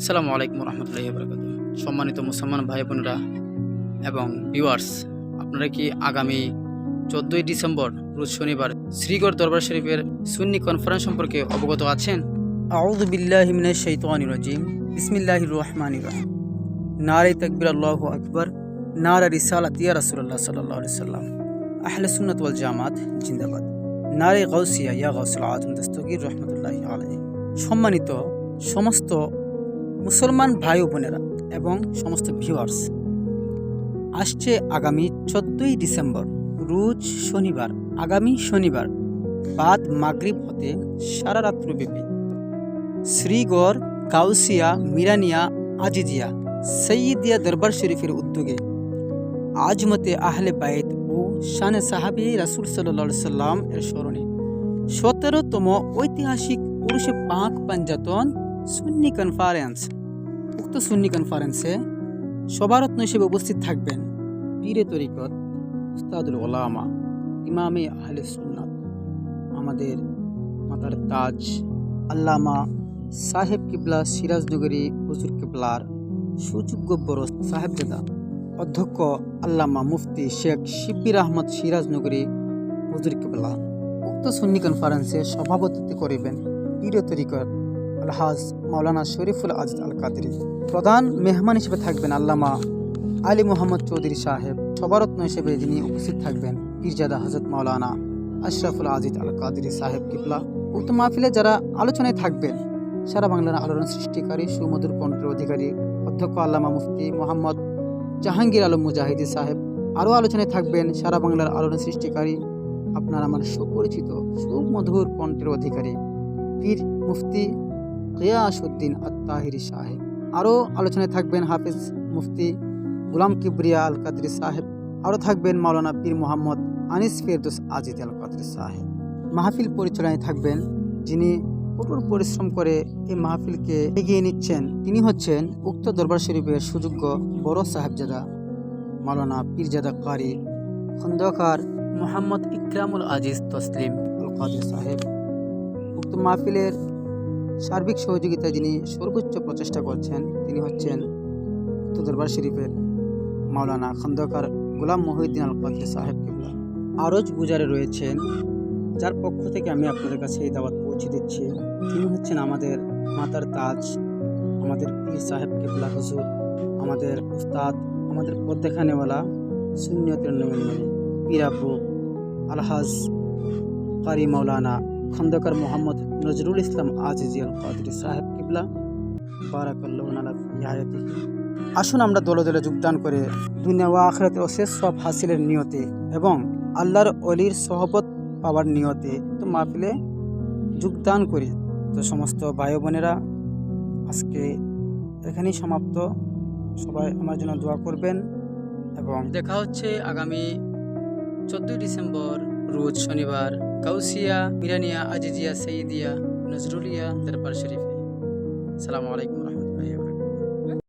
আসসালামু আলাইকুম রহমতুল্লাহ বরকাত সম্মানিত মুসলমান ভাই বোনেরা এবং ভিউয়ার্স আপনারা কি আগামী চোদ্দোই ডিসেম্বর, রোজ শনিবার শ্রীগড় দরবার শরীফের সুন্নি কনফারেন্স সম্পর্কে অবগত আছেন? আউযু বিল্লাহি মিনাশ শাইতানির রাজিম। বিসমিল্লাহির রহমানির রহিম। নারে তাকবীর আল্লাহু আকবার, নারা রিসালাত ইয়া রাসূলুল্লাহ সাল্লাল্লাহু আলাইহি সাল্লাম আহলে সুন্নাত ওয়াল জামাত, জিন্দাবাদ। নারে গাউসিয়া ইয়া গাউসুল আজম দস্তগীর রহমতুল্লাহি আলাইহি। সম্মানিত সমস্ত মুসলমান ভাই বোনেরা এবং সমস্ত ভিউয়ার্স আসছে আগামী চোদ্দোই ডিসেম্বর, রোজ শনিবার, আগামী শনিবার, বাদ মাগরিব হতে সারা রাত্রব্যাপী শ্রীগড়, কাউসিয়া, মিরানিয়া, আজিজিয়া, সৈয়দিয়া দরবার শরীফের উদ্যোগে আজমতে আহলে বাইত ও শানে সাহাবি রাসুল সাল্লা সাল্লাম এর স্মরণে সতেরোতম ঐতিহাসিক পুরুষে পাক পাঞ্জাতন সুন্নি কনফারেন্স উক্ত সুন্নি কনফারেন্সে সবারত্ন হিসেবে উপস্থিত থাকবেন পীরে তরিকত উস্তাদুল ওলামা, ইমামে আহলে সুন্নাত, আমাদের মাতার তাজ, আল্লামা সাহেব কিবলা সিরাজনগরী হুজুর কিবলার সুযোগ্য বড় সাহেবজাদা অধ্যক্ষ আল্লামা মুফতি শেখ শিব্বির আহমদ সিরাজনগরী হুজুর কিবলা। উক্ত সুন্নি কনফারেন্সে সভাপতিত্ব করিবেন পীরে তরিকত আলহাজ মাওলানা শরীফুল আজিজ আল কাদরি প্রধান মেহমান হিসেবে থাকবেন আল্লামা আলী মোহাম্মদ চৌধুরী সাহেব। সবারত্ন হিসেবে যিনি উপস্থিত থাকবেন, পীরজাদা হজরত মাওলানা আশরাফুল আজিজ আল কাদরি সাহেব কিবলা। উক্ত মাহফিলে যারা আলোচনায় থাকবেন, সারা বাংলার আলোড়ন সৃষ্টিকারী, সুমধুর কণ্ঠের অধিকারী, অধ্যক্ষ আল্লামা মুফতি মোহাম্মদ জাহাঙ্গীর আলম মুজাহিদি সাহেব, আরও আলোচনায় থাকবেন, সারা বাংলার আলোড়ন সৃষ্টিকারী, আপনার আমার সুপরিচিত, সুমধুর কণ্ঠের অধিকারী, পীর মুফতি গিয়াসউদ্দিন আত্মাহিরি সাহেব। আরও আলোচনায় থাকবেন হাফিজ মুফতি গুলাম কিবরিয়া আল কাদরি সাহেব। আরও থাকবেন মাওলানা পীর মোহাম্মদ আনিস ফেরদোস আজিদ আল কাদরি সাহেব। মাহফিল পরিচালনায় থাকবেন যিনি কঠোর পরিশ্রম করে এই মাহফিলকে এগিয়ে নিচ্ছেন। তিনি হচ্ছেন উক্ত দরবার শরীফের সুযোগ্য বড় সাহেবজাদা মাওলানা পীরজাদা কারি খন্দকার মোহাম্মদ ইকরামুল আজিজ তসলিম আল কাদির সাহেব। উক্ত মাহফিলের সার্বিক সহযোগিতায় যিনি সর্বোচ্চ প্রচেষ্টা করছেন, তিনি হচ্ছেন দরবার শরীফের মাওলানা খন্দকার গোলাম মহিউদ্দিন আল কাদির সাহেব। কিবলা আরজ গুজারে রয়েছেন, যার পক্ষ থেকে আমি আপনাদের কাছে এই দাওয়াত পৌঁছে দিচ্ছি। তিনি হচ্ছেন আমাদের মাতার তাজ, আমাদের পীর সাহেব কিবলা হুজুর, আমাদের উস্তাদ, আমাদের পথ দেখানেওয়ালা সুন্নিয়তের নমনী পীর আব্বু আলহাজ কারি মাওলানা খন্দকার মোহাম্মদ নজরুল ইসলাম আজিজি আল কাদরি সাহেব কিবলা। বারাকাল্লাহ আসুন আমরা দলে দলে যোগদান করে দুনিয়া ও আখরাতে অশেষ সব হাসিলের নিয়তে এবং আল্লাহর অলির সহবত পাওয়ার নিয়তে তো মাহফিলে যোগদান করি। তো সমস্ত ভাই বোনেরা, আজকে এখানেই সমাপ্ত। সবাই আমার জন্য দোয়া করবেন এবং দেখা হচ্ছে আগামী চোদ্দোই ডিসেম্বর, রোজ শনিবার। কাউসিয়া মিরানিয়া আজিজিয়া সঈদিয়া নজরুলিয়া দরবার শরীফে। সালামু আলাইকুম